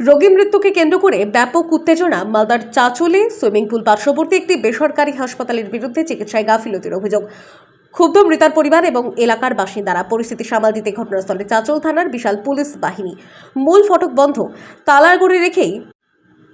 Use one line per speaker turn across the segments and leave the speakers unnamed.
রোগী মৃত্যুকে কেন্দ্র করে ব্যাপক উত্তেজনা। মালদার চাচলে সুইমিং পুল পার্শ্ববর্তী একটি বেসরকারি হাসপাতালের বিরুদ্ধে চিকিৎসায় গাফিলতির অভিযোগ। ক্ষুব্ধ মৃতার পরিবার এবং এলাকার বাসিন্দারা পরিস্থিতি সামাল দিতে ঘটনাস্থলে চাচল থানার বিশাল পুলিশ বাহিনী। মূল ফটক বন্ধ। তালার গড়ে রেখেই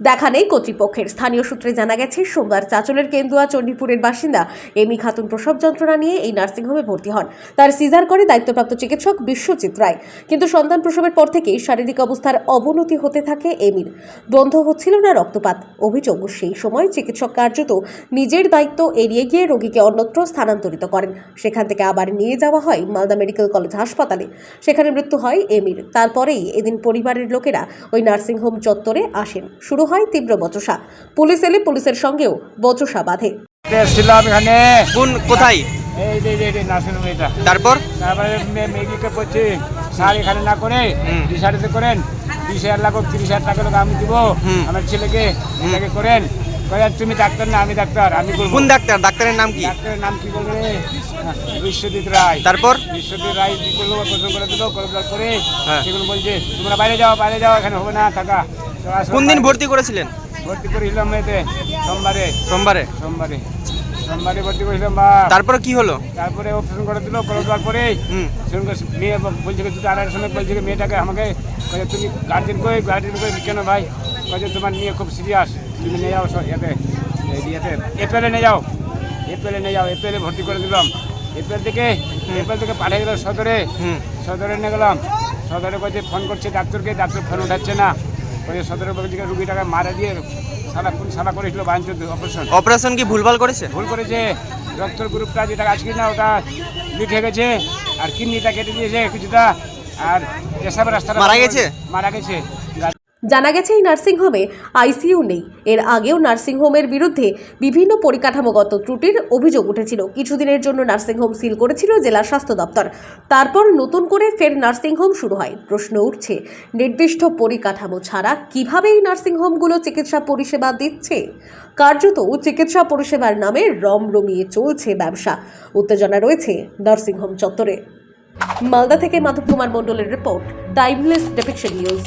দেখা নেই কর্তৃপক্ষের। স্থানীয় সূত্রে জানা গেছে, সোমবার চাচলের কেন্দুয়া চণ্ডীপুরের বাসিন্দা এমি খাতুন প্রসব যন্ত্রণা নিয়ে এই নার্সিংহোমে ভর্তি হন। তার সিজার করে দায়িত্বপ্রাপ্ত চিকিৎসক বিশ্বজিৎ রায়। কিন্তু সন্তান প্রসবের পর থেকেই শারীরিক অবস্থার অবনতি হতে থাকে এমির। বন্ধ হচ্ছিল না রক্তপাত। অভিযোগ সেই সময় চিকিৎসক কার্যত নিজের দায়িত্ব এড়িয়ে গিয়ে রোগীকে অন্যত্র স্থানান্তরিত করেন। সেখান থেকে আবার নিয়ে যাওয়া হয় মালদা মেডিকেল কলেজ হাসপাতালে। সেখানে মৃত্যু হয় এমির। তারপরেই এদিন পরিবারের লোকেরা ওই নার্সিংহোম চত্বরে আসেন। শুরু হয় তীব্র বচসা। পুলিশ এলে পুলিশের সঙ্গেও বচসা বাঁধে।
এসেছিলাম এখানে।
কোন কোথায়?
এই যে যে যে নার্সিং হোম এটা।
তারপর?
তারপরে মে- মেয়েদিকে করছি। স্যার এখানে না করে ডিসাইডে করেন। বিশ হাজার লাগুক তিরিশ হাজার টাকা লোক আমি দিব।
হুম।
আমার ছেলেকে এটাকে করেন। কয়ে তুমি ডাক্তার না আমি ডাক্তার আমি করব।
কোন ডাক্তার? ডাক্তারের নাম কি?
ডাক্তারের নাম কি বলবে? বিশ্বজিৎ রায়।
তারপর?
বিশ্বজিৎ রায় কি করল প্রশ্ন করে দিল? করে
হ্যাঁ।
সেগুলো বলছে তোমরা বাইরে যাও বাইরে যাও এখানে হবে না আসো
কোন দিন ভর্তি করেছিলেন?
ভর্তি করেছিলাম এতে সোমবারে।
সোমবারে?
সোমবারে। সোমবারে ভর্তি করেছিলাম বা
তারপরে কি হলো?
তারপরে অপারেশন করে দিল করে দেওয়ার পরে
হুম।
মেয়ে বলছে দুটো আড়াইটার সময় বলছে মেয়েটাকে আমাকে তুমি গার্জেন কই গার্জেন কই কেন ভাই? বলছে তোমার নিয়ে খুব সিরিয়াস তুমি নিয়ে যাও ইয়েতে এই ইয়েতে এপ্রিলে নিয়ে যাও। এপ্রিলে নিয়ে যাও এপ্রিলে ভর্তি করে দিলাম। এপ্রিল থেকে এপ্রিল থেকে পাঠিয়ে দিল সদরে।
হুম।
সদরে নিয়ে গেলাম। সদরে বলছে ফোন করছে ডাক্তারকে ডাক্তার ফোন উঠাচ্ছে না। বলছে সতেরো বলছে কি রুগীটাকে মারা দিয়ে কোন সারা করেছিল বাঞ্চুর অপারেশন।
অপারেশন কি ভুলভাল করেছে?
ভুল করেছে। রক্তের গ্রুপটা যেটা আজকে না ওটা লিখে গেছে। আর কিডনিটা কেটে দিয়েছে কিছুটা। আর এসব রাস্তাটা
মারা গেছে?
মারা গেছে।
জানা গেছে, এই নার্সিংহোমে আইসিইউ নেই। এর আগেও নার্সিংহোমের বিরুদ্ধে বিভিন্ন পরিকাঠামোগত ত্রুটির অভিযোগ উঠেছিল। কিছুদিনের জন্য নার্সিংহোম সিল করেছিল জেলা স্বাস্থ্য দপ্তর। তারপর নতুন করে ফের নার্সিংহোম শুরু হয়। প্রশ্ন উঠছে, নির্দিষ্ট পরিকাঠামো ছাড়া কীভাবে এই নার্সিংহোমগুলো চিকিৎসা পরিষেবা দিচ্ছে? কার্যত চিকিৎসা পরিষেবার নামে রমরমিয়ে চলছে ব্যবসা। উত্তেজনা রয়েছে নার্সিংহোম চত্বরে। মালদা থেকে মাধব কুমার মণ্ডলের রিপোর্ট, টাইমলেস ডেপিকশন নিউজ।